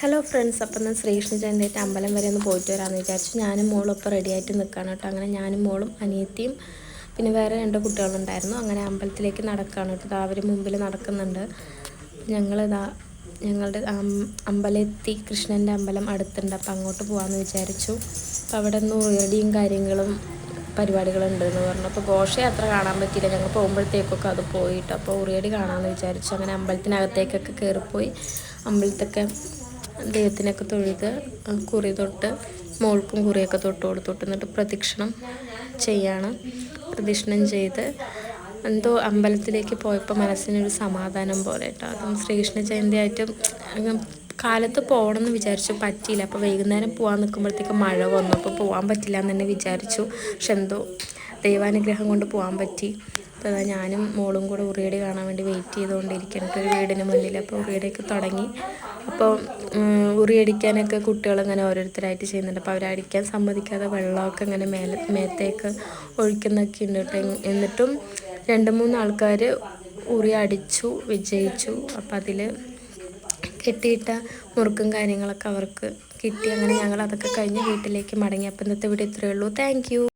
Hello friends അപ്പം ഞാൻ ശ്രീകൃഷ്ണ ജയന്തിയായിട്ട് അമ്പലം വരെ ഒന്ന് പോയിട്ട് വരാമെന്ന് വിചാരിച്ചു. ഞാനും മോളും ഒപ്പം റെഡി ആയിട്ട് നിൽക്കുകയാണ് കേട്ടോ. അങ്ങനെ ഞാനും മോളും അനിയത്തിയും പിന്നെ വേറെ രണ്ട് കുട്ടികളുണ്ടായിരുന്നു. അങ്ങനെ അമ്പലത്തിലേക്ക് നടക്കുകയാണ് കേട്ടോ. അവർ മുമ്പിൽ നടക്കുന്നുണ്ട്. ഞങ്ങൾ ഞങ്ങളിതാ ഞങ്ങളുടെ അമ്പലത്തി കൃഷ്ണന്റെ അമ്പലം അടുത്തുണ്ട്. അപ്പം അങ്ങോട്ട് പോകാമെന്ന് വിചാരിച്ചു. അപ്പം അവിടെ നിന്ന് ഉയടിയും കാര്യങ്ങളും പരിപാടികളുണ്ട് എന്ന് പറഞ്ഞു. അപ്പോൾ ഘോഷയാത്ര കാണാൻ പറ്റിയില്ല. ഞങ്ങൾ പോകുമ്പോഴത്തേക്കൊക്കെ അത് പോയിട്ട് അപ്പോൾ ഉറിയടി കാണാമെന്ന് വിചാരിച്ചു. അങ്ങനെ അമ്പലത്തിനകത്തേക്കൊക്കെ കയറിപ്പോയി അമ്പലത്തൊക്കെ ദൈവത്തിനൊക്കെ തൊഴുത് കുറി തൊട്ട് മോൾക്കും കുറിയൊക്കെ തൊട്ട് കൊടുത്തൊട്ട് എന്നിട്ട് പ്രദക്ഷിണം ചെയ്യാണ്. പ്രദക്ഷിണം ചെയ്ത് എന്തോ അമ്പലത്തിലേക്ക് പോയപ്പോൾ മനസ്സിനൊരു സമാധാനം പോലെ കേട്ടോ. അതും ശ്രീകൃഷ്ണ ജയന്തി കാലത്ത് പോകണം എന്ന് വിചാരിച്ചു പറ്റിയില്ല. അപ്പോൾ വൈകുന്നേരം പോകാൻ നിൽക്കുമ്പോഴത്തേക്ക് മഴ വന്നു. അപ്പോൾ പോകാൻ പറ്റില്ല എന്ന് തന്നെ വിചാരിച്ചു. പക്ഷെ എന്തോ ദൈവാനുഗ്രഹം കൊണ്ട് പോകാൻ പറ്റി. അപ്പോൾ അതാ ഞാനും മോളും കൂടെ ഉറിയടി കാണാൻ വേണ്ടി വെയിറ്റ് ചെയ്തുകൊണ്ടിരിക്കുന്നുണ്ട് ഒരു വീടിന് മുന്നിൽ. അപ്പോൾ ഉറിയടിയൊക്കെ തുടങ്ങി. അപ്പോൾ ഉറിയടിക്കാനൊക്കെ കുട്ടികളിങ്ങനെ ഓരോരുത്തരായിട്ട് ചെയ്യുന്നുണ്ട്. അപ്പോൾ അവരടിക്കാൻ സമ്മതിക്കാതെ വെള്ളമൊക്കെ ഇങ്ങനെ മേലെ മേത്തേക്ക് ഒഴിക്കുന്നൊക്കെ ഉണ്ട് കേട്ടോ. എന്നിട്ടും രണ്ട് മൂന്ന് ആൾക്കാർ ഉറി അടിച്ചു വിജയിച്ചു. അപ്പം അതിൽ കെട്ടിയിട്ട മുറുക്കും കാര്യങ്ങളൊക്കെ അവർക്ക് കിട്ടി. അങ്ങനെ ഞങ്ങൾ അതൊക്കെ കഴിഞ്ഞ് വീട്ടിലേക്ക് മടങ്ങി. അപ്പം ഇന്നത്തെ വീഡിയോ ഇത്രയേ ഉള്ളൂ. താങ്ക്